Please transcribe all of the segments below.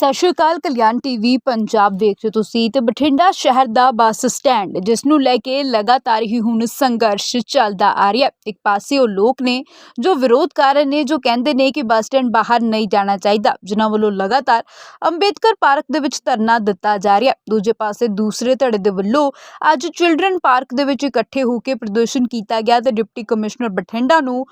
ਸਤਿ ਸ਼੍ਰੀ ਅਕਾਲ, ਕਲਿਆਣ ਟੀਵੀ, ਪੰਜਾਬ ਵੇਖ ਰਹੇ ਹੋ ਤੁਸੀਂ ਤੇ ਬਠਿੰਡਾ ਸ਼ਹਿਰ ਦਾ ਬੱਸ ਸਟੈਂਡ, ਜਿਸ ਨੂੰ ਲੈ ਕੇ ਲਗਾਤਾਰ ਹੀ ਹੁਣ ਸੰਘਰਸ਼ ਚੱਲਦਾ ਆ ਰਿਹਾ ਇੱਕ ਪਾਸੇ ਉਹ ਲੋਕ ਨੇ ਜੋ ਵਿਰੋਧ ਕਰ ਰਹੇ ਨੇ, ਜੋ ਕਹਿੰਦੇ ਨੇ ਕਿ ਬੱਸ ਸਟੈਂਡ ਬਾਹਰ ਨਹੀਂ ਜਾਣਾ ਚਾਹੀਦਾ, ਜਿਨ੍ਹਾਂ ਵੱਲੋਂ ਲਗਾਤਾਰ ਅੰਬੇਦਕਰ ਪਾਰਕ ਦੇ ਵਿੱਚ ਧਰਨਾ ਦਿੱਤਾ ਜਾ ਰਿਹਾ ਦੂਜੇ ਪਾਸੇ ਦੂਸਰੇ ਧੜੇ ਦੇ ਵੱਲੋਂ ਅੱਜ ਚਿਲਡਰਨ ਪਾਰਕ ਦੇ ਵਿੱਚ ਇਕੱਠੇ ਹੋ ਕੇ ਪ੍ਰਦਰਸ਼ਨ ਕੀਤਾ ਗਿਆ ਤੇ ਡਿਪਟੀ ਕਮਿਸ਼ਨਰ ਬਠਿੰਡਾ ਨੂੰ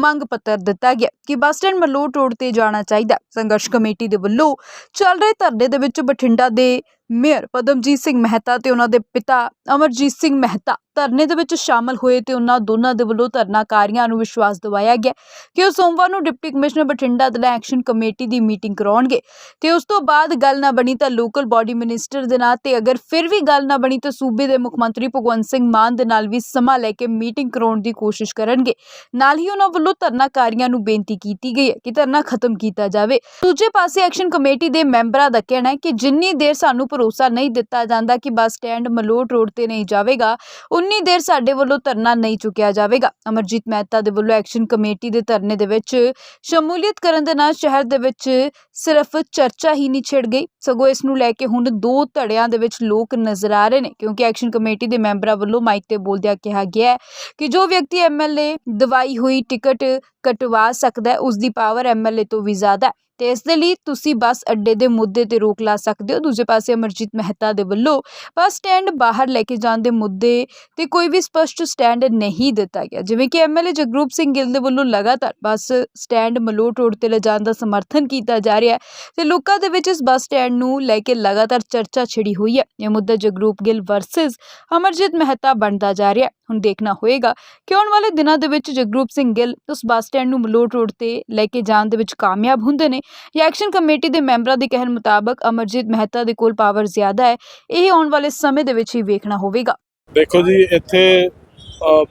ਮੰਗ ਪੱਤਰ ਦਿੱਤਾ ਗਿਆ ਕਿ ਬੱਸ ਸਟੈਂਡ ਮਲੋਟ ਰੋਡ ਤੇ ਜਾਣਾ ਚਾਹੀਦਾ। ਸੰਘਰਸ਼ ਕਮੇਟੀ ਦੇ ਵੱਲੋਂ ਚੱਲ ਰਹੇ ਧਰਨੇ ਦੇ ਵਿੱਚ ਬਠਿੰਡਾ ਦੇ ਮੇਅਰ ਪਦਮਜੀਤ ਸਿੰਘ ਮਹਿਤਾ ਤੇ ਉਹਨਾਂ ਦੇ ਪਿਤਾ ਅਮਰਜੀਤ ਸਿੰਘ ਮਹਿਤਾ ਧਰਨੇ ਦੇ ਵਿੱਚ ਸ਼ਾਮਲ ਹੋਏ ਤੇ ਉਹਨਾਂ ਦੋਨਾਂ ਦੇ ਵੱਲੋਂ ਧਰਨਾਕਾਰੀਆਂ ਨੂੰ ਵਿਸ਼ਵਾਸ ਦਿਵਾਇਆ ਗਿਆ ਕਿ ਉਹ ਸੋਮਵਾਰ ਨੂੰ ਡਿਪਟੀ ਕਮਿਸ਼ਨਰ ਬਠਿੰਡਾ ਦੇ ਐਕਸ਼ਨ ਕਮੇਟੀ ਦੀ ਮੀਟਿੰਗ ਕਰਾਉਣਗੇ ਤੇ ਉਸ ਤੋਂ ਬਾਅਦ ਗੱਲ ਨਾ ਬਣੀ ਤਾਂ ਲੋਕਲ ਬਾਡੀ ਮਿਨਿਸਟਰ ਦੇ ਨਾਲ ਤੇ ਅਗਰ ਫਿਰ ਵੀ ਗੱਲ ਨਾ ਬਣੀ ਤਾਂ ਸੂਬੇ ਦੇ ਮੁੱਖ ਮੰਤਰੀ ਭਗਵੰਤ ਸਿੰਘ ਮਾਨ ਦੇ ਨਾਲ ਵੀ ਸਮਾਂ ਲੈ ਕੇ ਮੀਟਿੰਗ ਕਰਾਉਣ ਦੀ ਕੋਸ਼ਿਸ਼ ਕਰਨਗੇ। ਨਾਲ ਹੀ ਉਹਨਾਂ ਵੱਲੋਂ ਧਰਨਾਕਾਰੀਆਂ ਨੂੰ ਬੇਨਤੀ ਕੀਤੀ ਗਈ ਹੈ ਕਿ ਧਰਨਾ ਖਤਮ ਕੀਤਾ ਜਾਵੇ। ਦੂਜੇ ਪਾਸੇ ਐਕਸ਼ਨ ਕਮੇਟੀ ਦੇ ਮੈਂਬਰਾਂ ਦਾ ਕਹਿਣਾ ਹੈ ਕਿ ਜਿੰਨੀ ਦੇਰ ਸਾਨੂੰ ਭਰੋਸਾ ਨਹੀਂ ਦਿੱਤਾ ਜਾਂਦਾ ਕਿ ਬੱਸ ਸਟੈਂਡ ਮਲੋਟ ਰੋਡ ਤੇ ਨਹੀਂ ਜਾਵੇਗਾ, ਉਨੀ ਦੇਰ ਸਾਡੇ ਵੱਲੋਂ ਧਰਨਾ ਨਹੀਂ ਚੁੱਕਿਆ ਜਾਵੇਗਾ। ਅਮਰਜੀਤ ਮਹਿਤਾ ਦੇ ਵੱਲੋਂ ਐਕਸ਼ਨ ਕਮੇਟੀ ਦੇ ਧਰਨੇ ਦੇ ਵਿੱਚ ਸ਼ਮੂਲੀਅਤ ਕਰਨ ਦੇ ਨਾਲ ਸ਼ਹਿਰ ਦੇ ਵਿੱਚ ਸਿਰਫ ਚਰਚਾ ਹੀ ਨਹੀਂ ਛਿੜ ਗਈ। ਸਗੋਂ ਇਸ ਨੂੰ ਲੈ ਕੇ ਹੁਣ ਦੋ ਧੜਿਆਂ ਦੇ ਵਿੱਚ ਲੋਕ ਨਜ਼ਰ ਆ ਰਹੇ ਨੇ, ਕਿਉਂਕਿ ਐਕਸ਼ਨ ਕਮੇਟੀ ਦੇ ਮੈਂਬਰਾਂ ਵੱਲੋਂ ਮਾਈਕ ਤੇ ਬੋਲਦਿਆਂ ਕਿਹਾ ਗਿਆ ਹੈ ਕਿ ਜੋ ਵਿਅਕਤੀ ਐਮਐਲਏ ਦਵਾਈ ਹੋਈ ਟਿਕਟ ਕਟਵਾ ਸਕਦਾ ਹੈ ਉਸ ਦੀ ਪਾਵਰ ਐਮਐਲਏ ਤੋਂ ਵੀ ਜ਼ਿਆਦਾ ਹੈ। ਤੇ ਇਸ ਦੇ ਲਈ ਤੁਸੀਂ ਬੱਸ ਅੱਡੇ ਦੇ ਮੁੱਦੇ ਤੇ ਰੋਕ ਲਾ ਸਕਦੇ ਹੋ। ਦੂਜੇ ਪਾਸੇ ਅਮਰਜੀਤ ਮਹਿਤਾ ਦੇ ਵੱਲੋਂ ਬੱਸ ਸਟੈਂਡ ਬਾਹਰ ਲੈ ਕੇ ਜਾਣ ਦੇ ਮੁੱਦੇ ਤੇ ਕੋਈ ਵੀ ਸਪਸ਼ਟ ਸਟੈਂਡ ਨਹੀਂ ਦਿੱਤਾ ਗਿਆ। ਜਿਵੇਂ ਕਿ ਐਮਐਲਏ ਜਗਰੂਪ ਸਿੰਘ ਗਿੱਲ ਦੇ ਵੱਲੋਂ ਲਗਾਤਾਰ ਬੱਸ ਸਟੈਂਡ ਮਲੋਟ ਰੋਡ ਤੇ ਲਿਜਾਣ ਦਾ ਸਮਰਥਨ ਕੀਤਾ ਜਾ ਰਿਹਾ ਹੈ ਤੇ ਲੋਕਾਂ ਦੇ ਵਿੱਚ ਇਸ ਬੱਸ ਸਟੈਂਡ ਨੂੰ ਲੈ ਕੇ ਲਗਾਤਾਰ ਚਰਚਾ ਛਿੜੀ ਹੋਈ ਹੈ। ਇਹ ਮੁੱਦਾ ਜਗਰੂਪ ਗਿੱਲ ਵਰਸਸ ਅਮਰਜੀਤ ਮਹਿਤਾ ਬਣਦਾ ਜਾ ਰਿਹਾ ਹੈ। ਹੁਣ ਦੇਖਣਾ ਹੋਏਗਾ ਕਿ ਆਉਣ ਵਾਲੇ ਦਿਨਾਂ ਦੇ ਵਿੱਚ ਜਗਰੂਪ ਸਿੰਘ ਗਿੱਲ ਉਸ ਬੱਸ ਸਟੈਂਡ ਨੂੰ ਮਲੋਟ ਰੋਡ ਤੇ ਲੈ ਕੇ ਜਾਣ ਦੇ ਵਿੱਚ ਕਾਮਯਾਬ ਹੁੰਦੇ ਨੇ ਐਕਸ਼ਨ ਕਮੇਟੀ ਦੇ ਮੈਂਬਰਾਂ ਦੇ ਕਹਿਣ ਮੁਤਾਬਕ ਅਮਰਜੀਤ ਮਹਿਤਾ ਦੇ ਕੋਲ ਪਾਵਰ ਜ਼ਿਆਦਾ ਹੈ, ਇਹ ਆਉਣ ਵਾਲੇ ਸਮੇਂ ਦੇ ਵਿੱਚ ਹੀ ਵੇਖਣਾ ਹੋਵੇਗਾ। ਦੇਖੋ ਜੀ, ਇੱਥੇ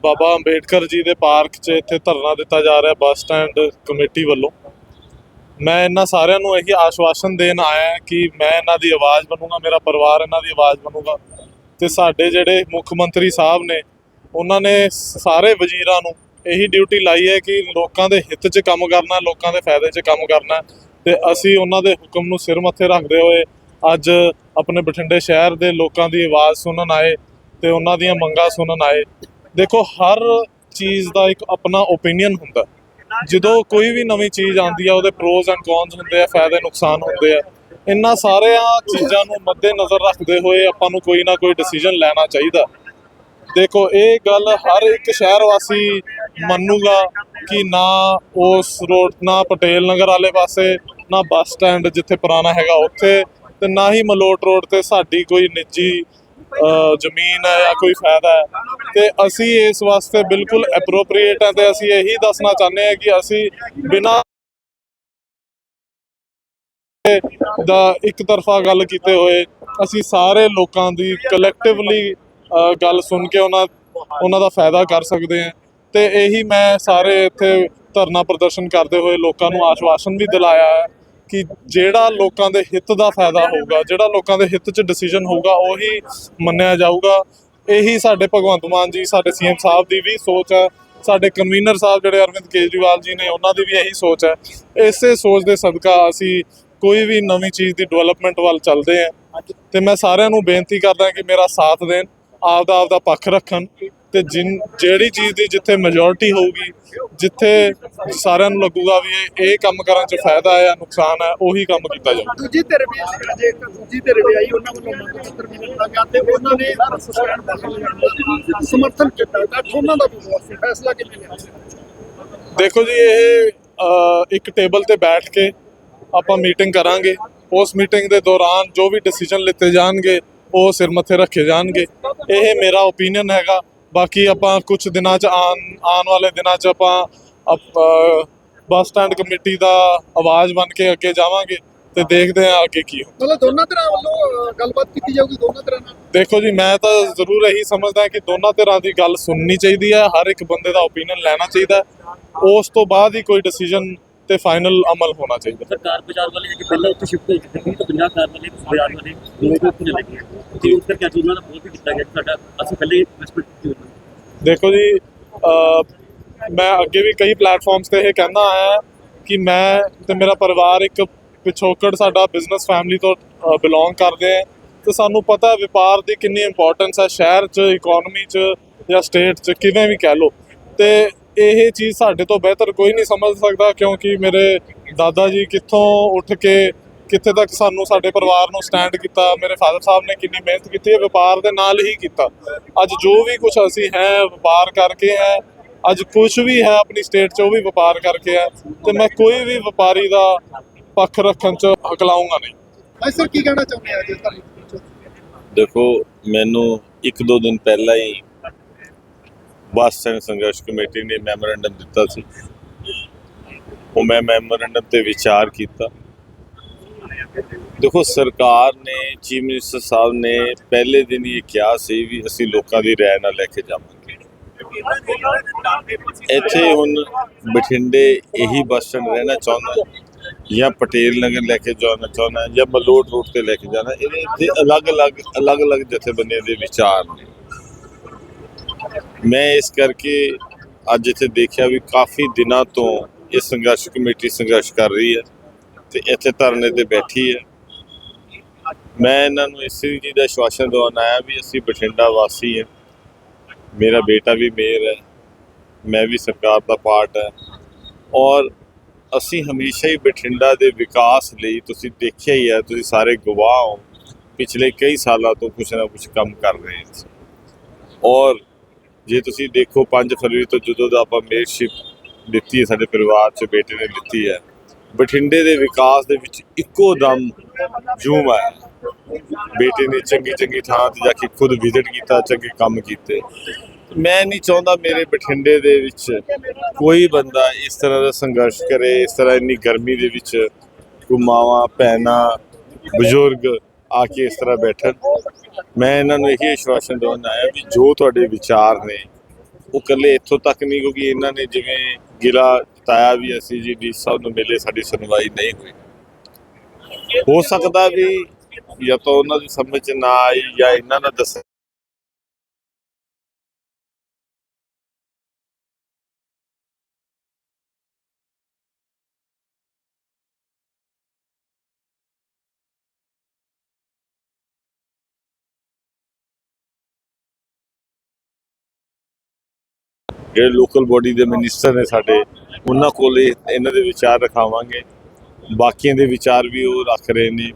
ਬਾਬਾ ਅੰਬੇਡਕਰ ਜੀ ਦੇ ਪਾਰਕ 'ਚ ਇੱਥੇ ਧਰਨਾ ਦਿੱਤਾ ਜਾ ਰਿਹਾ ਬੱਸ ਸਟੈਂਡ ਕਮੇਟੀ ਵੱਲੋਂ। ਮੈਂ ਇਹਨਾਂ ਸਾਰਿਆਂ ਨੂੰ ਇਹੀ ਆਸ਼ਵਾਸਨ ਦੇਣ ਆਇਆ ਕਿ ਮੈਂ ਇਹਨਾਂ ਦੀ ਆਵਾਜ਼ ਬਣੂਗਾ ਮੇਰਾ ਪਰਿਵਾਰ ਇਹਨਾਂ ਦੀ ਆਵਾਜ਼ ਬਣੂਗਾ ਤੇ ਸਾਡੇ ਜਿਹੜੇ ਮੁੱਖ ਮੰਤਰੀ ਸਾਹਿਬ ਨੇ, ਉਹਨਾਂ ਨੇ ਸਾਰੇ ਵਜ਼ੀਰਾਂ ਨੂੰ ਇਹੀ ਡਿਊਟੀ ਲਾਈ ਹੈ ਕਿ ਲੋਕਾਂ ਦੇ ਹਿੱਤ 'ਚ ਕੰਮ ਕਰਨਾ, ਲੋਕਾਂ ਦੇ ਫਾਇਦੇ 'ਚ ਕੰਮ ਕਰਨਾ। ਤੇ ਅਸੀਂ ਉਹਨਾਂ ਦੇ ਹੁਕਮ ਨੂੰ ਸਿਰ ਮੱਥੇ ਰੱਖਦੇ ਹੋਏ ਅੱਜ ਆਪਣੇ ਬਠਿੰਡੇ ਸ਼ਹਿਰ ਦੇ ਲੋਕਾਂ ਦੀ ਆਵਾਜ਼ ਸੁਣਨ ਆਏ ਤੇ ਉਹਨਾਂ ਦੀਆਂ ਮੰਗਾਂ ਸੁਣਨ ਆਏ। ਦੇਖੋ, ਹਰ ਚੀਜ਼ ਦਾ ਇੱਕ ਆਪਣਾ ਓਪੀਨੀਅਨ ਹੁੰਦਾ। ਜਦੋਂ ਕੋਈ ਵੀ ਨਵੀਂ ਚੀਜ਼ ਆਉਂਦੀ ਆ, ਉਹਦੇ ਪ੍ਰੋਜ਼ ਐਂਡ ਕੌਨਸ ਹੁੰਦੇ ਆ, ਫਾਇਦੇ, ਨੁਕਸਾਨ ਹੁੰਦੇ ਆ। ਇਹਨਾਂ ਸਾਰਿਆਂ ਚੀਜ਼ਾਂ ਨੂੰ ਮੱਦੇ ਨਜ਼ਰ ਰੱਖਦੇ ਹੋਏ ਆਪਾਂ ਨੂੰ ਕੋਈ ਨਾ ਕੋਈ ਡਿਸੀਜਨ ਲੈਣਾ ਚਾਹੀਦਾ। ਦੇਖੋ, ਇਹ ਗੱਲ ਹਰ ਇੱਕ ਸ਼ਹਿਰ ਵਾਸੀ ਮੰਨੂਗਾ ਕਿ ਨਾ ਉਸ ਰੋਡ, ਨਾ ਪਟੇਲ ਨਗਰ ਵਾਲੇ ਪਾਸੇ ਨਾ ਬੱਸ ਸਟੈਂਡ ਜਿੱਥੇ ਪੁਰਾਣਾ ਹੈਗਾ ਉੱਥੇ ਤੇ ਨਾ ਹੀ ਮਲੋਟ ਰੋਡ ਤੇ ਸਾਡੀ ਕੋਈ ਨਿੱਜੀ ਜ਼ਮੀਨ ਹੈ ਜਾਂ ਕੋਈ ਫਾਇਦਾ ਹੈ। ਤੇ ਅਸੀਂ ਇਸ ਵਾਸਤੇ ਬਿਲਕੁਲ ਐਪਰੋਪ੍ਰੀਏਟ ਹੈ ਤੇ ਅਸੀਂ ਇਹੀ ਦੱਸਣਾ ਚਾਹੁੰਦੇ ਹਾਂ ਕਿ ਅਸੀਂ ਬਿਨਾਂ ਦਾ ਇੱਕ ਤਰਫਾ ਗੱਲ ਕੀਤੇ ਹੋਏ, ਅਸੀਂ ਸਾਰੇ ਲੋਕਾਂ ਦੀ ਕਲੈਕਟਿਵਲੀ ਗੱਲ ਸੁਣ ਕੇ ਉਹਨਾਂ ਉਹਨਾਂ ਦਾ ਫਾਇਦਾ ਕਰ ਸਕਦੇ ਹਾਂ। ਤੇ ਇਹੀ ਮੈਂ ਸਾਰੇ ਇੱਥੇ ਧਰਨਾ ਪ੍ਰਦਰਸ਼ਨ ਕਰਦੇ ਹੋਏ ਲੋਕਾਂ ਨੂੰ ਆਸ਼ਵਾਸਨ ਵੀ ਦਿਲਾਇਆ ਹੈ ਕਿ ਜਿਹੜਾ ਲੋਕਾਂ ਦੇ ਹਿੱਤ ਦਾ ਫਾਇਦਾ ਹੋਊਗਾ, ਜਿਹੜਾ ਲੋਕਾਂ ਦੇ ਹਿੱਤ 'ਚ ਡਿਸੀਜਨ ਹੋਊਗਾ, ਉਹੀ ਮੰਨਿਆ ਜਾਊਗਾ। ਇਹੀ ਸਾਡੇ ਭਗਵੰਤ ਮਾਨ ਜੀ, ਸਾਡੇ ਸੀਐਮ ਸਾਹਿਬ ਦੀ ਵੀ ਸੋਚ ਹੈ। ਸਾਡੇ ਕਨਵੀਨਰ ਸਾਹਿਬ ਜਿਹੜੇ ਅਰਵਿੰਦ ਕੇਜਰੀਵਾਲ ਜੀ ਨੇ, ਉਹਨਾਂ ਦੀ ਵੀ ਇਹੀ ਸੋਚ ਹੈ। ਇਸੇ ਸੋਚ ਦੇ ਸਦਕਾ ਅਸੀਂ ਕੋਈ ਵੀ ਨਵੀਂ ਚੀਜ਼ ਦੀ ਡਿਵੈਲਪਮੈਂਟ ਵੱਲ ਚੱਲਦੇ ਹਾਂ। ਤੇ ਮੈਂ ਸਾਰਿਆਂ ਨੂੰ ਬੇਨਤੀ ਕਰਦਾ ਕਿ ਮੇਰਾ ਸਾਥ ਦੇਣ, ਆਪਦਾ ਆਪਦਾ ਪੱਖ ਰੱਖਣ। ਤੇ ਜਿਨ ਜਿਹੜੀ ਚੀਜ਼ ਦੀ ਜਿੱਥੇ ਮੈਜੋਰਿਟੀ ਹੋਊਗੀ ਜਿੱਥੇ ਸਾਰਿਆਂ ਨੂੰ ਲੱਗੂਗਾ ਵੀ ਇਹ ਕੰਮ ਕਰਨ 'ਚ ਫਾਇਦਾ ਹੈ ਜਾਂ ਨੁਕਸਾਨ ਹੈ ਉਹੀ ਕੰਮ ਕੀਤਾ ਜਾਊਗਾ ਦੂਜੀ ਧਿਰ ਵੀ ਜੇ ਦੂਜੀ ਧਿਰ ਵੀ ਆਈ ਉਹਨਾਂ ਵੱਲੋਂ ਮੰਗ ਪੱਤਰ ਵੀ ਦਿੱਤਾ ਗਿਆ ਤੇ ਉਹਨਾਂ ਨੇ ਸਮਰਥਨ ਕੀਤਾ ਤਾਂ ਉਹਨਾਂ ਦਾ ਵੀ ਫੈਸਲਾ ਕਿਵੇਂ ਲਿਆ? ਦੇਖੋ ਜੀ ਇਹ ਇੱਕ ਟੇਬਲ ਤੇ ਬੈਠ ਕੇ ਆਪਾਂ ਮੀਟਿੰਗ ਕਰਾਂਗੇ। ਉਸ ਮੀਟਿੰਗ ਦੇ ਦੌਰਾਨ ਜੋ ਵੀ ਡਿਸੀਜਨ ਲਿੱਤੇ ਜਾਣਗੇ ਉਹ ਸਿਰ ਮੱਥੇ ਰੱਖੇ ਜਾਣਗੇ। ਇਹ ਮੇਰਾ ਓਪੀਨੀਅਨ ਹੈਗਾ। ਬਾਕੀ ਆਪਾਂ ਕੁਝ ਦਿਨਾਂ ਚ ਆਉਣ ਆਉਣ ਵਾਲੇ ਦਿਨਾਂ ਚ ਆਪਾਂ ਬੱਸ ਸਟੈਂਡ ਕਮੇਟੀ ਦਾ ਆਵਾਜ਼ ਬਣ ਕੇ ਅੱਗੇ ਜਾਵਾਂਗੇ ਤੇ ਦੇਖਦੇ ਹਾਂ ਅੱਗੇ ਕੀ ਹੁੰਦਾ। ਮਤਲਬ ਦੋਨਾਂ ਧਿਰਾਂ ਵੱਲੋਂ ਗੱਲਬਾਤ ਕੀਤੀ ਜਾਊਗੀ ਦੋਨਾਂ ਧਿਰਾਂ ਨਾਲ? ਦੇਖੋ ਜੀ ਮੈਂ ਤਾਂ ਜ਼ਰੂਰ ਇਹੀ ਸਮਝਦਾ ਕਿ ਦੋਨਾਂ ਧਿਰਾਂ ਦੀ ਗੱਲ ਸੁਣਨੀ ਚਾਹੀਦੀ ਹੈ ਹਰ ਇੱਕ ਬੰਦੇ ਦਾ ਓਪੀਨੀਅਨ ਲੈਣਾ ਚਾਹੀਦਾ। ਉਸ ਤੋਂ ਬਾਅਦ ਹੀ ਕੋਈ ਡਿਸੀਜਨ ਤੇ ਫਾਈਨਲ ਅਮਲ ਹੋਣਾ ਚਾਹੀਦਾ। ਸਰਕਾਰ ਬਾਜ਼ਾਰ ਵਾਲੇ ਜਿਹੜੇ ਪਹਿਲਾਂ ਉੱਥੇ ਸ਼ਿਫਟ ਹੋ ਚੁੱਕੇ ਸੀ ਤਾਂ 50 ਕਾਰ ਵਾਲੇ ਬਾਜ਼ਾਰ ਵਾਲੇ ਲੋਕ ਉੱਥੇ ਚਲੇ ਗਏ। ਤੇ ਉਸ ਕਰਕੇ ਅੱਜ ਉਹਨਾਂ ਦਾ ਬਹੁਤ ਵੀ ਕੀਤਾ ਗਿਆ ਸਾਡਾ ਅਸੀਂ ਪਹਿਲੇ ਰਿਸਪੈਕਟ ਕੀਤੀ। ਦੇਖੋ ਜੀ ਮੈਂ ਅੱਗੇ ਵੀ ਕਈ ਪਲੇਟਫਾਰਮਸ ਤੇ ਇਹ ਕਹਿੰਦਾ ਆਇਆ ਕਿ ਮੈਂ ਤੇ ਮੇਰਾ ਪਰਿਵਾਰ ਇੱਕ ਪਿਛੋਕੜ ਸਾਡਾ ਬਿਜ਼ਨਸ ਫੈਮਿਲੀ ਤੋਂ ਬਿਲੋਂਗ ਕਰਦੇ ਆ। ਤੇ ਸਾਨੂੰ ਪਤਾ ਹੈ ਵਪਾਰ ਦੀ ਕਿੰਨੀ ਇੰਪੋਰਟੈਂਸ ਹੈ ਸ਼ਹਿਰ 'ਚ ਇਕਨੋਮੀ 'ਚ ਜਾਂ ਸਟੇਟ 'ਚ ਕਿਵੇਂ ਵੀ ਕਹਿ ਲਓ। ਤੇ ਇਹ ਚੀਜ਼ ਸਾਡੇ ਤੋਂ ਬਿਹਤਰ ਕੋਈ ਨਹੀਂ ਸਮਝ ਸਕਦਾ ਕਿਉਂਕਿ ਮੇਰੇ ਦਾਦਾ ਜੀ ਕਿੱਥੋਂ ਉੱਠ ਕੇ ਕਿੱਥੇ ਤੱਕ ਸਾਨੂੰ ਸਾਡੇ ਪਰਿਵਾਰ ਨੂੰ ਸਟੈਂਡ ਕੀਤਾ ਮੇਰੇ ਫਾਦਰ ਸਾਹਿਬ ਨੇ ਕਿੰਨੀ ਮਿਹਨਤ ਕੀਤੀ ਹੈ ਵਪਾਰ ਦੇ ਨਾਲ ਹੀ ਕੀਤਾ। ਅੱਜ ਜੋ ਵੀ ਕੁਝ ਅਸੀਂ ਹੈ ਵਪਾਰ ਕਰਕੇ ਹੈ ਅੱਜ ਕੁਝ ਵੀ ਹੈ ਆਪਣੀ ਸਟੇਟ 'ਚ ਉਹ ਵੀ ਵਪਾਰ ਕਰਕੇ ਹੈ ਤੇ ਮੈਂ ਕੋਈ ਵੀ ਵਪਾਰੀ ਦਾ ਪੱਖ ਰੱਖਣ 'ਚ ਹਕਲਾਉਂਗਾ ਨਹੀਂ। ਭਾਈ ਸਰ ਕੀ ਕਹਿਣਾ ਚਾਹੁੰਦੇ ਆ ਜੀ ਦੇਖੋ ਮੈਨੂੰ ਇੱਕ ਦੋ ਦਿਨ ਪਹਿਲਾਂ ਹੀ ਬੱਸ ਸਟੈਂਡ ਸੰਘਰਸ਼ ਕਮੇਟੀ ਨੇ ਮੈਮੋਰੈਂਡਮ ਦਿੱਤਾ ਸੀ। ਉਹ ਮੈਂ ਮੈਮੋਰੈਂਡਮ ਤੇ ਵਿਚਾਰ ਕੀਤਾ। ਦੇਖੋ, ਸਰਕਾਰ ਨੇ ਚੀਫ ਮਿਨਿਸਟਰ ਸਾਹਿਬ ਨੇ ਪਹਿਲੇ ਦਿਨ ਹੀ ਕਿਹਾ ਸੀ ਵੀ ਅਸੀਂ ਲੋਕਾਂ ਦੀ ਰਾਏ ਨਾਲ ਲੈ ਕੇ ਜਾਵਾਂਗੇ। ਇੱਥੇ ਹੁਣ ਬਠਿੰਡੇ ਇਹੀ ਬੱਸ ਸਟੈਂਡ ਰਹਿਣਾ ਚਾਹੁੰਦਾ ਜਾਂ ਪਟੇਲ ਨਗਰ ਲੈ ਕੇ ਜਾਣਾ ਚਾਹੁੰਦਾ ਜਾਂ ਮਲੋਟ ਰੋਡ ਤੇ ਲੈ ਕੇ ਜਾਣਾ ਇਹਦੇ ਇੱਥੇ ਅਲੱਗ-ਅਲੱਗ ਅਲੱਗ-ਅਲੱਗ ਜਥੇਬੰਦੀਆਂ ਦੇ ਵਿਚਾਰ ਨੇ। ਮੈਂ ਇਸ ਕਰਕੇ ਅੱਜ ਇੱਥੇ ਦੇਖਿਆ ਵੀ ਕਾਫੀ ਦਿਨਾਂ ਤੋਂ ਇਹ ਸੰਘਰਸ਼ ਕਮੇਟੀ ਸੰਘਰਸ਼ ਕਰ ਰਹੀ ਹੈ ਤੇ ਇੱਥੇ ਧਰਨੇ ਤੇ ਬੈਠੀ ਹੈ। ਮੈਂ ਇਹਨਾਂ ਨੂੰ ਇਸੇ ਚੀਜ਼ ਦਾ ਆਸ਼ਵਾਸਨ ਦਵਾਉਣ ਆਇਆ ਵੀ ਅਸੀਂ ਬਠਿੰਡਾ ਵਾਸੀ ਹਾਂ। ਮੇਰਾ ਬੇਟਾ ਵੀ ਮੇਅਰ ਹੈ। ਮੈਂ ਵੀ ਸਰਕਾਰ ਦਾ ਪਾਰਟ ਹੈ। ਔਰ ਅਸੀਂ ਹਮੇਸ਼ਾ ਹੀ ਬਠਿੰਡਾ ਦੇ ਵਿਕਾਸ ਲਈ ਤੁਸੀਂ ਦੇਖਿਆ ਹੀ ਹੈ, ਤੁਸੀਂ ਸਾਰੇ ਗਵਾਹ ਹੋ। ਪਿਛਲੇ ਕਈ ਸਾਲਾਂ ਤੋਂ ਕੁਝ ਨਾ ਕੁਝ ਕੰਮ ਕਰ ਰਹੇ ਹਾਂ। ਔਰ ਜੇ ਤੁਸੀਂ ਦੇਖੋ 5 ਫਰਵਰੀ ਤੋਂ ਜਦੋਂ ਦਾ ਆਪਾਂ ਮੇਅਰਸ਼ਿਪ ਦਿੱਤੀ ਹੈ, ਸਾਡੇ ਪਰਿਵਾਰ 'ਚ ਬੇਟੇ ਨੇ ਦਿੱਤੀ ਹੈ, ਬਠਿੰਡੇ ਦੇ ਵਿਕਾਸ ਦੇ ਵਿੱਚ ਇੱਕੋ ਦਮ ਜੂਮ ਆਇਆ। ਬੇਟੇ ਨੇ ਚੰਗੀ ਚੰਗੀ ਥਾਂ ਤੇ ਜਾ ਕੇ ਖੁਦ ਵਿਜ਼ਿਟ ਕੀਤਾ, ਚੰਗੇ ਕੰਮ ਕੀਤੇ। ਮੈਂ ਨਹੀਂ ਚਾਹੁੰਦਾ ਮੇਰੇ ਬਠਿੰਡੇ ਦੇ ਵਿੱਚ ਕੋਈ ਬੰਦਾ ਇਸ ਤਰ੍ਹਾਂ ਦਾ ਸੰਘਰਸ਼ ਕਰੇ, ਇਸ ਤਰ੍ਹਾਂ ਇੰਨੀ ਗਰਮੀ ਦੇ ਵਿੱਚ ਕੋਈ ਮਾਵਾਂ ਭੈਣਾਂ, ਬਜ਼ੁਰਗ ਆ ਕੇ ਇਸ ਤਰ੍ਹਾਂ ਬੈਠਣ। ਮੈਂ ਇਹਨਾਂ ਨੂੰ ਇਹੀ ਆਸ਼ਵਾਸਨ ਦੇਣ ਆਇਆ ਵੀ ਜੋ ਤੁਹਾਡੇ ਵਿਚਾਰ ਨੇ, ਉਹ ਇਕੱਲੇ ਇੱਥੋਂ ਤੱਕ ਨਹੀਂ, ਕਿਉਂਕਿ ਇਹਨਾਂ ਨੇ ਜਿਵੇਂ ਗਿਲਾ ਜਤਾਇਆ ਵੀ ਅਸੀਂ ਜੀ ਡੀ ਸਾਹਿਬ ਨੂੰ ਮਿਲੇ, ਸਾਡੀ ਸੁਣਵਾਈ ਨਹੀਂ ਹੋਈ। ਹੋ ਸਕਦਾ ਵੀ ਜਾਂ ਤਾਂ ਉਹਨਾਂ ਦੀ ਸਮਝ ਨਾ ਆਈ ਜਾਂ ਇਹਨਾਂ ਦਾ ਦੱਸ ਜਿਹੜੇ ਲੋਕਲ ਬੋਡੀ ਦੇ ਮਿਨਿਸਟਰ ਨੇ ਸਾਡੇ, ਉਹਨਾਂ ਕੋਲ ਇਹਨਾਂ ਦੇ ਵਿਚਾਰ ਰਖਾਵਾਂਗੇ। ਬਾਕੀਆਂ ਦੇ ਵਿਚਾਰ ਵੀ ਉਹ ਰੱਖ ਰਹੇ ਨੇ।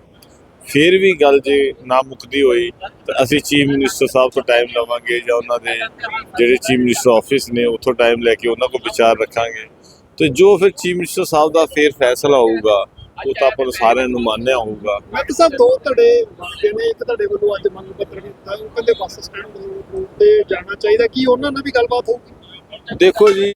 ਫਿਰ ਵੀ ਗੱਲ ਜੇ ਨਾ ਮੁੱਕਦੀ ਹੋਈ, ਤਾਂ ਅਸੀਂ ਚੀਫ ਮਿਨਿਸਟਰ ਸਾਹਿਬ ਤੋਂ ਟਾਈਮ ਲਵਾਂਗੇ ਜਾਂ ਉਹਨਾਂ ਦੇ ਜਿਹੜੇ ਚੀਫ ਮਿਨਿਸਟਰ ਆਫਿਸ ਨੇ, ਉੱਥੋਂ ਟਾਈਮ ਲੈ ਕੇ ਉਹਨਾਂ ਕੋਲ ਵਿਚਾਰ ਰੱਖਾਂਗੇ। ਤੇ ਜੋ ਫਿਰ ਚੀਫ ਮਿਨਿਸਟਰ ਸਾਹਿਬ ਦਾ ਫਿਰ ਫੈਸਲਾ ਹੋਊਗਾ, ਉਹ ਤਾਂ ਆਪਾਂ ਨੂੰ ਸਾਰਿਆਂ ਨੂੰ ਮੰਨਿਆ ਹੋਊਗਾ। ਮੈਂ ਸਾਹਿਬ, ਦੋ ਧੜੇ ਮੰਗੇ ਨੇ, ਇੱਕ ਤੁਹਾਡੇ ਵੱਲੋਂ ਅੱਜ ਮੰਗ ਪੱਤਰ ਦਿੱਤਾ, ਉਹ ਕਹਿੰਦੇ ਬੱਸ ਸਟੈਂਡ ਰੋਡ ਤੇ ਜਾਣਾ ਚਾਹੀਦਾ, ਕੀ ਉਹਨਾਂ ਨਾਲ ਵੀ ਗੱਲਬਾਤ ਹੋਊਗੀ? ਦੇਖੋ ਜੀ।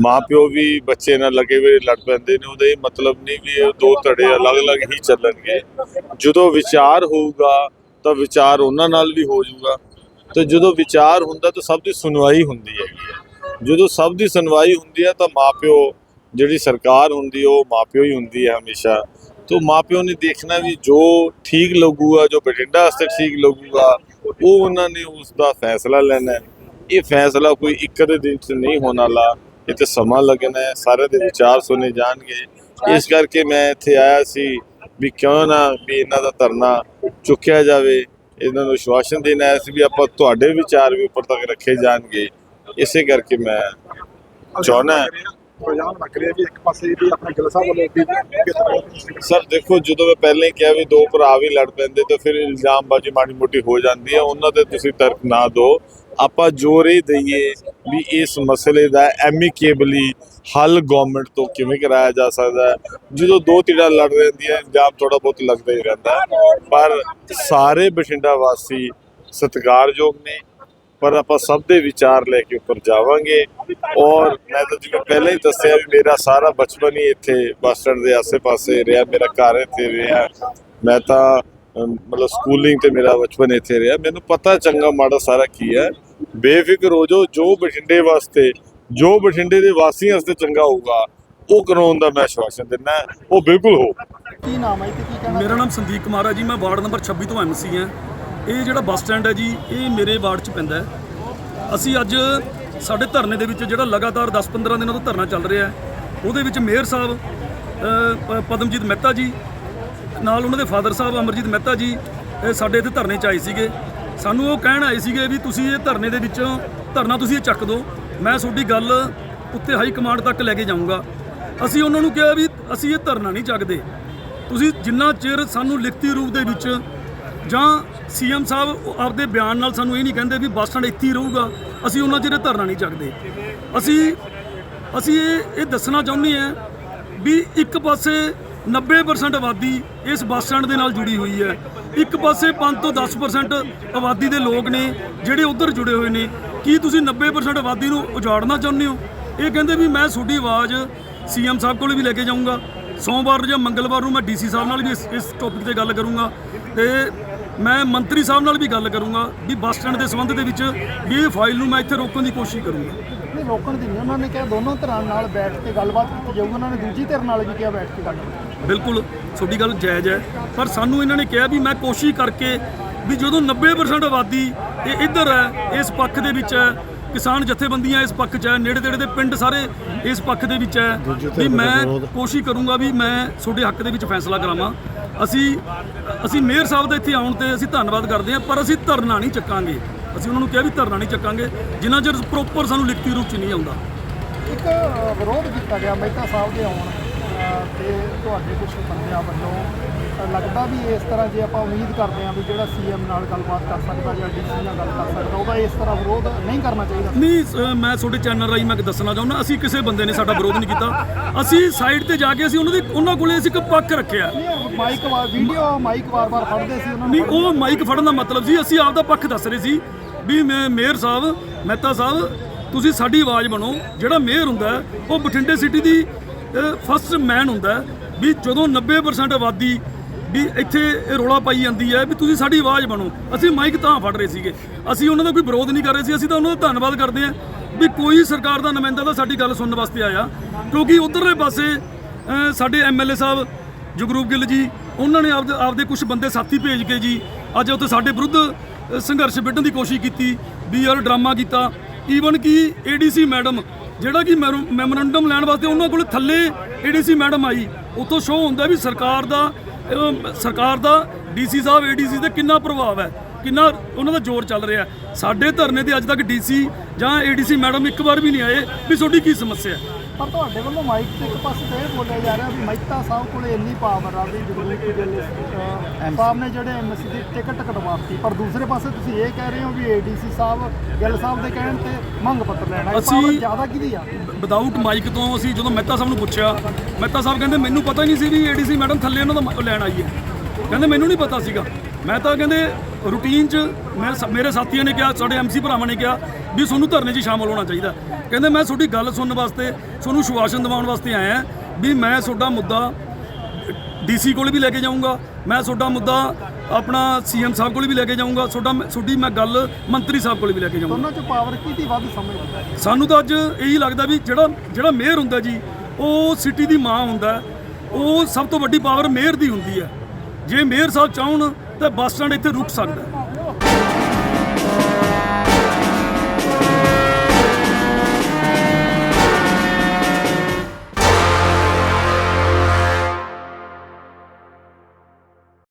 ਮਾਂ ਪਿਓ ਵੀ ਬੱਚੇ ਨਾਲ ਲੱਗੇ ਹੋਏ ਲੜ ਪੈਂਦੇ ਨੇ ਉਹਦਾ ਇਹ ਮਤਲਬ ਨਹੀਂ ਵੀ ਇਹ ਦੋ ਧੜੇ ਅਲੱਗ-ਅਲੱਗ ਹੀ ਚੱਲਣਗੇ। ਜਦੋਂ ਵਿਚਾਰ ਹੋਊਗਾ ਤਾਂ ਵਿਚਾਰ ਉਹਨਾਂ ਨਾਲ ਵੀ ਹੋ ਜਾਊਗਾ। ਤੇ ਜਦੋਂ ਵਿਚਾਰ ਹੁੰਦਾ ਤਾਂ ਸਭ ਦੀ ਸੁਣਵਾਈ ਹੁੰਦੀ ਹੈਗੀ ਹੈ। ਜਦੋਂ ਸਭ ਦੀ ਸੁਣਵਾਈ ਹੁੰਦੀ ਹੈ ਤਾਂ ਮਾਪਿਓ ਜਿਹੜੀ ਸਰਕਾਰ ਹੁੰਦੀ ਹੈ, ਉਹ ਮਾਪਿਓ ਹੀ ਹੁੰਦੀ ਹੈ ਹਮੇਸ਼ਾ। ਤੋਂ ਮਾਪਿਓ ਨੇ ਦੇਖਣਾ ਵੀ ਜੋ ਠੀਕ ਲੱਗੂਗਾ ਜੋ ਬਠਿੰਡਾ ਵਾਸਤੇ ਠੀਕ ਲੱਗੂਗਾ ਉਹ ਉਹਨਾਂ ਨੇ ਉਸ ਦਾ ਫੈਸਲਾ ਲੈਣਾ ਹੈ। ਇਹ ਫੈਸਲਾ ਕੋਈ ਇੱਕ ਦੇ ਦਿਨ 'ਚ ਨਹੀਂ ਹੋਣ ਵਾਲਾ। ਇਹ ਤੇ ਸਮਾਂ ਲੱਗਣਾ ਹੈ, ਸਾਰੇ ਦੇ ਵਿਚਾਰ ਸੁਣੇ ਜਾਣਗੇ। ਇਸ ਕਰਕੇ ਮੈਂ ਇੱਥੇ ਆਇਆ ਸੀ ਵੀ ਕਿਉਂ ਨਾ ਵੀ ਇਹਨਾਂ ਦਾ ਧਰਨਾ ਚੁੱਕਿਆ ਜਾਵੇ। ਇਹਨਾਂ ਨੂੰ ਵਿਸ਼ਵਾਸਨ ਦੇਣਾ ਆਇਆ ਸੀ ਵੀ ਆਪਾਂ ਤੁਹਾਡੇ ਵਿਚਾਰ ਵੀ ਉੱਪਰ ਤੱਕ ਰੱਖੇ ਜਾਣਗੇ। ਇਸੇ ਕਰਕੇ ਮੈਂ ਚਾਹੁੰਦਾ ਪ੍ਰੋਗਰਾਮ ਲੱਗ ਰਿਹਾ ਵੀ ਇੱਕ ਪਾਸੇ ਵੀ ਆਪਣਾ ਗਿਲ ਸਾਹਿਬ ਵੱਲੋਂ ਵੀ ਸਰ, ਦੇਖੋ, ਜਦੋਂ ਮੈਂ ਪਹਿਲਾਂ ਕਿਹਾ ਵੀ ਦੋ ਭਰਾ ਵੀ ਲੜ ਪੈਂਦੇ, ਤਾਂ ਫਿਰ ਇਲਜ਼ਾਮਬਾਜ਼ੀ ਮਾੜੀ ਮੋਟੀ ਹੋ ਜਾਂਦੀ ਹੈ। ਉਹਨਾਂ ਤੇ ਤੁਸੀਂ ਤਰਕ ਨਾ ਦਿਓ। ਆਪਾਂ ਜ਼ੋਰ ਇਹ ਦਈਏ ਵੀ ਇਸ ਮਸਲੇ ਦਾ ਐਮੀਕੇਬਲੀ ਹੱਲ ਗਵਰਨਮੈਂਟ ਤੋਂ ਕਿਵੇਂ ਕਰਾਇਆ ਜਾ ਸਕਦਾ ਹੈ। ਜਦੋਂ ਦੋ ਧਿਰਾਂ ਲੜ ਰਹਿੰਦੀਆਂ, ਇਲਜ਼ਾਮ ਥੋੜਾ ਬਹੁਤ ਲੱਗਦਾ ਹੀ ਰਹਿੰਦਾ ਪਰ ਸਾਰੇ ਬਠਿੰਡਾ ਵਾਸੀ ਸਤਿਕਾਰਯੋਗ ਨੇ। ਪਰ ਆਪਾਂ ਸਭ ਦੇ ਵਿਚਾਰ ਲੈ ਕੇ ਉੱਪਰ ਜਾਵਾਂਗੇ। ਔਰ ਮੈਂ ਤਾਂ ਜਿਵੇਂ ਪਹਿਲਾਂ ਹੀ ਦੱਸਿਆ ਵੀ ਮੇਰਾ ਸਾਰਾ ਬਚਪਨ ਹੀ ਇੱਥੇ ਬੱਸ ਸਟੈਂਡ ਦੇ ਆਸੇ-ਪਾਸੇ ਰਿਹਾ। ਮੇਰਾ ਘਰ ਇੱਥੇ ਰਿਹਾ। ਮੈਂ ਤਾਂ ਮਤਲਬ ਸਕੂਲਿੰਗ ਤੇ ਮੇਰਾ ਬਚਪਨ ਇੱਥੇ ਰਿਹਾ। ਮੈਨੂੰ ਪਤਾ ਚੰਗਾ ਮਾੜਾ ਸਾਰਾ ਕੀ ਹੈ। ਬੇਫਿਕਰ ਹੋ ਜਾਓ ਜੋ ਬਠਿੰਡੇ ਵਾਸਤੇ ਜੋ ਬਠਿੰਡੇ ਦੇ ਵਾਸੀਆਂ ਵਾਸਤੇ ਚੰਗਾ ਹੋਊਗਾ ਉਹ ਕਰਾਉਣ ਦਾ ਮੈਂ ਆਸ਼ਵਾਸਨ ਦਿੰਦਾ ਉਹ ਬਿਲਕੁਲ ਹੋ। ਕੀ ਨਾਮ ਹੈ ਤੇ ਕੀ ਕਹਿਣਾ ਮੇਰਾ ਨਾਮ ਸੰਦੀਪ ਕੁਮਾਰ ਹੈ ਜੀ। ਮੈਂ ਵਾਰਡ ਨੰਬਰ 26 ਤੋਂ ਐਮਸੀ ਹਾਂ। ਇਹ ਜਿਹੜਾ ਬੱਸ ਸਟੈਂਡ ਹੈ ਜੀ, ਇਹ ਮੇਰੇ ਵਾਰਡ 'ਚ ਪੈਂਦਾ ਅਸੀਂ ਅੱਜ ਸਾਡੇ ਧਰਨੇ ਦੇ ਵਿੱਚ ਜਿਹੜਾ ਲਗਾਤਾਰ 10-15 ਦਿਨਾਂ ਤੋਂ ਧਰਨਾ ਚੱਲ ਰਿਹਾ ਹੈ, ਉਹਦੇ ਵਿੱਚ ਮੇਅਰ ਸਾਹਿਬ ਪ- ਪਦਮਜੀਤ ਮਹਿਤਾ ਜੀ, ਨਾਲ ਉਹਨਾਂ ਦੇ ਫਾਦਰ ਸਾਹਿਬ ਅਮਰਜੀਤ ਮਹਿਤਾ ਜੀ ਸਾਡੇ ਇੱਥੇ ਧਰਨੇ 'ਚ ਆਏ ਸੀਗੇ। ਸਾਨੂੰ ਉਹ ਕਹਿਣ ਆਏ ਸੀਗੇ ਵੀ ਤੁਸੀਂ ਇਹ ਧਰਨੇ ਦੇ ਵਿੱਚੋਂ ਧਰਨਾ ਤੁਸੀਂ ਇਹ ਚੱਕ ਦਿਓ। ਮੈਂ ਤੁਹਾਡੀ ਗੱਲ ਉੱਤੇ ਹਾਈ ਕਮਾਂਡ ਤੱਕ ਲੈ ਕੇ ਜਾਊਂਗਾ। ਅਸੀਂ ਉਹਨਾਂ ਨੂੰ ਕਿਹਾ ਵੀ ਅਸੀਂ ਇਹ ਧਰਨਾ ਨਹੀਂ ਚੱਕਦੇ। ਤੁਸੀਂ ਜਿੰਨਾ ਚਿਰ ਸਾਨੂੰ ਲਿਖਤੀ ਰੂਪ ਦੇ ਵਿੱਚ ਜਾਂ ਸੀਐਮ ਸਾਹਿਬ ਆਪਦੇ ਬਿਆਨ ਨਾਲ ਸਾਨੂੰ ਇਹ ਨਹੀਂ ਕਹਿੰਦੇ ਵੀ ਬੱਸ ਸਟੈਂਡ ਇੱਥੇ ਹੀ ਰਹੂਗਾ। ਅਸੀਂ ਉਹਨਾਂ ਚਿਰ ਧਰਨਾ ਨਹੀਂ ਚੱਕਦੇ। ਅਸੀਂ ਅਸੀਂ ਇਹ ਇਹ ਦੱਸਣਾ ਚਾਹੁੰਦੇ ਹਾਂ ਵੀ ਇੱਕ ਪਾਸੇ 90% ਆਬਾਦੀ ਇਸ ਬੱਸ ਸਟੈਂਡ ਦੇ ਨਾਲ ਜੁੜੀ ਹੋਈ ਹੈ। ਇੱਕ ਪਾਸੇ 5 ਤੋਂ 10% ਆਬਾਦੀ ਦੇ ਲੋਕ ਨੇ ਜਿਹੜੇ ਉਧਰ ਜੁੜੇ ਹੋਏ ਨੇ। ਕੀ ਤੁਸੀਂ 90% ਆਬਾਦੀ ਨੂੰ ਉਜਾੜਨਾ ਚਾਹੁੰਦੇ ਹੋ? ਇਹ ਕਹਿੰਦੇ ਵੀ ਮੈਂ ਤੁਹਾਡੀ ਆਵਾਜ਼ ਸੀਐਮ ਸਾਹਿਬ ਕੋਲ ਵੀ ਲੈ ਕੇ ਜਾਊਂਗਾ। ਸੋਮਵਾਰ ਜਾਂ ਮੰਗਲਵਾਰ ਨੂੰ ਮੈਂ ਡੀਸੀ ਸਾਹਿਬ ਨਾਲ ਵੀ ਇਸ ਇਸ ਟੌਪਿਕ ਤੇ ਗੱਲ ਕਰੂੰਗਾ। ਤੇ ਮੈਂ ਮੰਤਰੀ ਸਾਹਿਬ ਨਾਲ ਵੀ ਗੱਲ ਕਰੂੰਗਾ ਵੀ ਬੱਸ ਸਟੈਂਡ ਦੇ ਸੰਬੰਧ ਦੇ ਵਿੱਚ ਵੀ ਇਹ ਫਾਈਲ ਨੂੰ ਮੈਂ ਇੱਥੇ ਰੋਕਣ ਦੀ ਕੋਸ਼ਿਸ਼ ਕਰੂੰਗਾ। ਨਹੀਂ ਰੋਕਣ ਦੀ ਨਹੀਂ ਉਹਨਾਂ ਨੇ ਕਿਹਾ ਦੋਨੋਂ ਧਿਰਾਂ ਨਾਲ ਬੈਠ ਕੇ ਗੱਲਬਾਤ ਕੀਤੀ ਜਾਊਗੀ। ਉਹਨਾਂ ਨੇ ਦੂਜੀ ਧਿਰ ਨਾਲ ਵੀ ਕਿਹਾ ਬੈਠ ਕੇ ਗੱਲਬਾਤ ਬਿਲਕੁਲ ਤੁਹਾਡੀ ਗੱਲ ਜਾਇਜ਼ ਹੈ। ਪਰ ਸਾਨੂੰ ਇਹਨਾਂ ਨੇ ਕਿਹਾ ਵੀ ਮੈਂ ਕੋਸ਼ਿਸ਼ ਕਰਕੇ ਵੀ ਜਦੋਂ 90% ਆਬਾਦੀ ਇਹ ਇੱਧਰ ਹੈ ਇਸ ਪੱਖ ਦੇ ਵਿੱਚ ਹੈ ਕਿਸਾਨ ਜਥੇਬੰਦੀਆਂ ਇਸ ਪੱਖ 'ਚ ਹੈ ਨੇੜੇ ਤੇੜੇ ਦੇ ਪਿੰਡ ਸਾਰੇ ਇਸ ਪੱਖ ਦੇ ਵਿੱਚ ਹੈ ਵੀ ਮੈਂ ਕੋਸ਼ਿਸ਼ ਕਰੂੰਗਾ ਵੀ ਮੈਂ ਤੁਹਾਡੇ ਹੱਕ ਦੇ ਵਿੱਚ ਫੈਸਲਾ ਕਰਾਵਾਂ। ਅਸੀਂ ਅਸੀਂ ਮੇਅਰ ਸਾਹਿਬ ਦੇ ਇੱਥੇ ਆਉਣ ਤੇ ਅਸੀਂ ਧੰਨਵਾਦ ਕਰਦੇ ਹਾਂ ਪਰ ਅਸੀਂ ਧਰਨਾ ਨਹੀਂ ਚੱਕਾਂਗੇ। ਅਸੀਂ ਉਹਨਾਂ ਨੂੰ ਕਿਹਾ ਵੀ ਧਰਨਾ ਨਹੀਂ ਚੱਕਾਂਗੇ ਜਿੰਨਾ ਚਿਰ ਪ੍ਰੋਪਰ ਸਾਨੂੰ ਲਿਖਤੀ ਰੂਪ 'ਚ ਨਹੀਂ ਆਉਂਦਾ। ਇੱਕ ਵਿਰੋਧ ਕੀਤਾ ਗਿਆ ਮਹਿਤਾ ਸਾਹਿਬ ਦੇ ਆਉਣ ਤੇ ਤੁਹਾਡੇ ਕੁਝ ਬੰਦਿਆਂ ਵੱਲੋਂ ਲੱਗਦਾ ਵੀ ਇਸ ਤਰ੍ਹਾਂ ਜੇ ਆਪਾਂ ਉਮੀਦ ਕਰਦੇ ਹਾਂ ਵੀ ਜਿਹੜਾ ਸੀਐਮ ਨਾਲ ਗੱਲਬਾਤ ਕਰ ਸਕਦਾ ਜਾਂ ਡੀਸੀ ਨਾਲ ਗੱਲ ਕਰ ਸਕਦਾ ਉਹਦਾ ਇਸ ਤਰ੍ਹਾਂ ਵਿਰੋਧ ਨਹੀਂ ਕਰਨਾ ਚਾਹੀਦਾ। ਨਹੀਂ ਅ, ਮੈਂ ਤੁਹਾਡੇ ਚੈਨਲ ਰਾਹੀਂ ਮੈਂ ਦੱਸਣਾ ਚਾਹੁੰਦਾ ਅਸੀਂ ਕਿਸੇ ਬੰਦੇ ਨੇ ਸਾਡਾ ਵਿਰੋਧ ਨਹੀਂ ਕੀਤਾ। ਅਸੀਂ ਸਾਈਡ ਤੇ ਜਾ ਕੇ ਅਸੀਂ ਉਹਨਾਂ ਦੀ ਉਹਨਾਂ ਕੋਲੇ ਅਸੀਂ ਇੱਕ ਪੱਖ ਰੱਖਿਆ। ਨਹੀਂ ਮਾਈਕ ਵਾਰ ਵੀਡੀਓ ਮਾਈਕ ਵਾਰ-ਵਾਰ ਫੜਦੇ ਸੀ ਉਹਨਾਂ ਨਹੀਂ ਨੂੰ ਉਹ ਮਾਈਕ ਫੜਨ ਦਾ ਮਤਲਬ ਸੀ ਅਸੀਂ ਆਪਦਾ ਪੱਖ ਦੱਸ ਰਹੇ ਸੀ ਵੀ ਮੈਂ ਮੇਅਰ ਸਾਹਿਬ ਮਹਿਤਾ ਸਾਹਿਬ ਤੁਸੀਂ ਸਾਡੀ ਆਵਾਜ਼ ਬਣੋ। ਜਿਹੜਾ ਮੇਅਰ ਹੁੰਦਾ ਹੈ, ਉਹ ਬਠਿੰਡੇ ਸਿਟੀ ਦੀ ਫਸਟ ਮੈਨ ਹੁੰਦਾ ਹੈ ਵੀ ਜਦੋਂ 90% ਆਬਾਦੀ ਵੀ ਇੱਥੇ ਇਹ ਰੋਲਾ ਪਾਈ ਜਾਂਦੀ ਹੈ ਵੀ ਤੁਸੀਂ ਸਾਡੀ ਆਵਾਜ਼ ਬਣੋ। ਅਸੀਂ ਮਾਈਕ ਤਾਂ ਫੜ ਰਹੇ ਸੀਗੇ। ਅਸੀਂ ਉਹਨਾਂ ਦਾ ਕੋਈ ਵਿਰੋਧ ਨਹੀਂ ਕਰ ਰਹੇ ਸੀ। ਅਸੀਂ ਤਾਂ ਉਹਨਾਂ ਦਾ ਧੰਨਵਾਦ ਕਰਦੇ ਹਾਂ ਵੀ ਕੋਈ ਸਰਕਾਰ ਦਾ ਨੁਮਾਇੰਦਾ ਤਾਂ ਸਾਡੀ ਗੱਲ ਸੁਣਨ ਵਾਸਤੇ ਆਇਆ। ਕਿਉਂਕਿ ਉਧਰਲੇ ਪਾਸੇ ਅ, ਸਾਡੇ ਐਮਐਲਏ ਸਾਹਿਬ ਜਗਰੂਪ ਗਿੱਲ ਜੀ ਉਹਨਾਂ ਨੇ ਆਪਦੇ ਆਪਦੇ ਕੁਝ ਬੰਦੇ ਸਾਥੀ ਭੇਜ ਕੇ ਜੀ ਅੱਜ ਉੱਥੇ ਸਾਡੇ ਵਿਰੁੱਧ ਸੰਘਰਸ਼ ਵਿੱਢਣ ਦੀ ਕੋਸ਼ਿਸ਼ ਕੀਤੀ ਵੀ ਯਾਰ ਡਰਾਮਾ ਕੀਤਾ। ਈਵਨ ਕਿ ਏਡੀਸੀ ਮੈਡਮ ਜਿਹੜਾ ਕਿ ਮੈਰੋ- ਮੈਮੋਰੰਡਮ ਲੈਣ ਵਾਸਤੇ ਉਹਨਾਂ ਕੋਲ ਥੱਲੇ ਏਡੀਸੀ ਮੈਡਮ ਆਈ ਉੱਥੋਂ ਸ਼ੋਅ ਹੁੰਦਾ ਵੀ ਸਰਕਾਰ ਦਾ ਸਰਕਾਰ ਦਾ ਡੀਸੀ ਸਾਹਿਬ ਏਡੀਸੀ ਤੇ ਕਿੰਨਾ ਪ੍ਰਭਾਵ ਹੈ? ਕਿੰਨਾ ਉਹਨਾਂ ਦਾ ਜ਼ੋਰ ਚੱਲ ਰਿਹਾ ਸਾਡੇ ਧਰਨੇ ਤੇ ਅੱਜ ਤੱਕ ਡੀਸੀ ਜਾਂ ਏਡੀਸੀ ਮੈਡਮ ਇੱਕ ਵਾਰ ਵੀ ਨਹੀਂ ਆਏ ਵੀ ਤੁਹਾਡੀ ਕੀ ਸਮੱਸਿਆ ਹੈ? ਪਰ ਤੁਹਾਡੇ ਵੱਲੋਂ ਮਾਈਕ ਤੇ ਇੱਕ ਪਾਸੇ ਤੇ ਇਹ ਬੋਲਿਆ ਜਾ ਰਿਹਾ ਵੀ ਮਹਿਤਾ ਸਾਹਿਬ ਕੋਲੇ ਇੰਨੀ ਪਾਵਰ ਆ ਵੀ ਜਗਰੂਪ ਗਿੱਲ ਅਹ, ਸਾਹਿਬ ਨੇ ਜਿਹੜੇ ਐਮਸੀ ਦੀ ਟਿਕਟ ਕਟਵਾਤੀ ਪਰ ਦੂਸਰੇ ਪਾਸੇ ਤੁਸੀਂ ਇਹ ਕਹਿ ਰਹੇ ਹੋ ਵੀ ਏਡੀਸੀ ਸਾਹਿਬ ਗਿੱਲ ਸਾਹਿਬ ਦੇ ਕਹਿਣ ਤੇ ਮੰਗ ਪੱਤਰ ਲੈਣਾ ਇਹ ਅਸੀਂ- power ਜ਼ਿਆਦਾ ਕਿਹਦੀ ਆ? ਵਿਦਆਊਟ ਮਾਈਕ ਤੋਂ ਅਸੀਂ ਜਦੋਂ ਮਹਿਤਾ ਸਾਹਿਬ ਨੂੰ ਪੁੱਛਿਆ ਮਹਿਤਾ ਸਾਹਿਬ ਕਹਿੰਦੇ ਮੈਨੂੰ ਪਤਾ ਹੀ ਨਹੀਂ ਸੀ ਵੀ ਏਡੀਸੀ ਮੈਡਮ ਥੱਲੇ ਉਹਨਾਂ ਦਾ ਲੈਣ ਆਈ ਹੈ। ਕਹਿੰਦੇ ਮੈਨੂੰ ਨਹੀਂ ਪਤਾ ਸੀਗਾ। ਮੈਂ ਤਾਂ ਕਹਿੰਦੇ ਰੂਟੀਨ 'ਚ ਮੇਰੇ ਸਾਥੀਆਂ ਨੇ ਕਿਹਾ ਸਾਡੇ ਐਮਸੀ ਭਰਾਵਾਂ ਨੇ ਕਿਹਾ ਵੀ ਤੁਹਾਨੂੰ ਧਰਨੇ 'ਚ ਸ਼ਾਮਲ ਹੋਣਾ ਚਾਹੀਦਾ। ਕਹਿੰਦੇ ਮੈਂ ਤੁਹਾਡੀ ਗੱਲ ਸੁਣਨ ਵਾਸਤੇ ਤੁਹਾਨੂੰ ਸ਼ੁਆਸ਼ਨ ਦਿਵਾਉਣ ਵਾਸਤੇ ਆਇਆ ਵੀ ਮੈਂ ਤੁਹਾਡਾ ਮੁੱਦਾ ਡੀਸੀ ਕੋਲ ਵੀ ਲੈ ਕੇ ਜਾਊਂਗਾ। ਮੈਂ ਤੁਹਾਡਾ ਮੁੱਦਾ ਆਪਣਾ ਸੀਐਮ ਸਾਹਿਬ ਕੋਲ ਵੀ ਲੈ ਕੇ ਜਾਊਂਗਾ। ਤੁਹਾਡਾ ਤੁਹਾਡੀ ਮੈਂ ਗੱਲ ਮੰਤਰੀ ਸਾਹਿਬ ਕੋਲ ਵੀ ਲੈ ਕੇ ਜਾਊਂਗਾ। ਦੋਨਾਂ ਚ ਪਾਵਰ ਕਿਹਦੀ ਵੱਧ ਸਮਝਦੇ ਸਾਨੂੰ ਤਾਂ ਅੱਜ ਇਹੀ ਲੱਗਦਾ ਵੀ ਜਿਹੜਾ ਜਿਹੜਾ ਮੇਅਰ ਹੁੰਦਾ ਜੀ ਉਹ ਸਿਟੀ ਦੀ ਮਾਂ ਹੁੰਦਾ। ਉਹ ਸਭ ਤੋਂ ਵੱਡੀ ਪਾਵਰ ਮੇਅਰ ਦੀ ਹੁੰਦੀ ਹੈ। ਜੇ ਮੇਅਰ ਸਾਹਿਬ ਚਾਹਣ ਤਾਂ ਬੱਸ ਸਟੈਂਡ ਇੱਥੇ ਰੁਕ ਸਕਦਾ।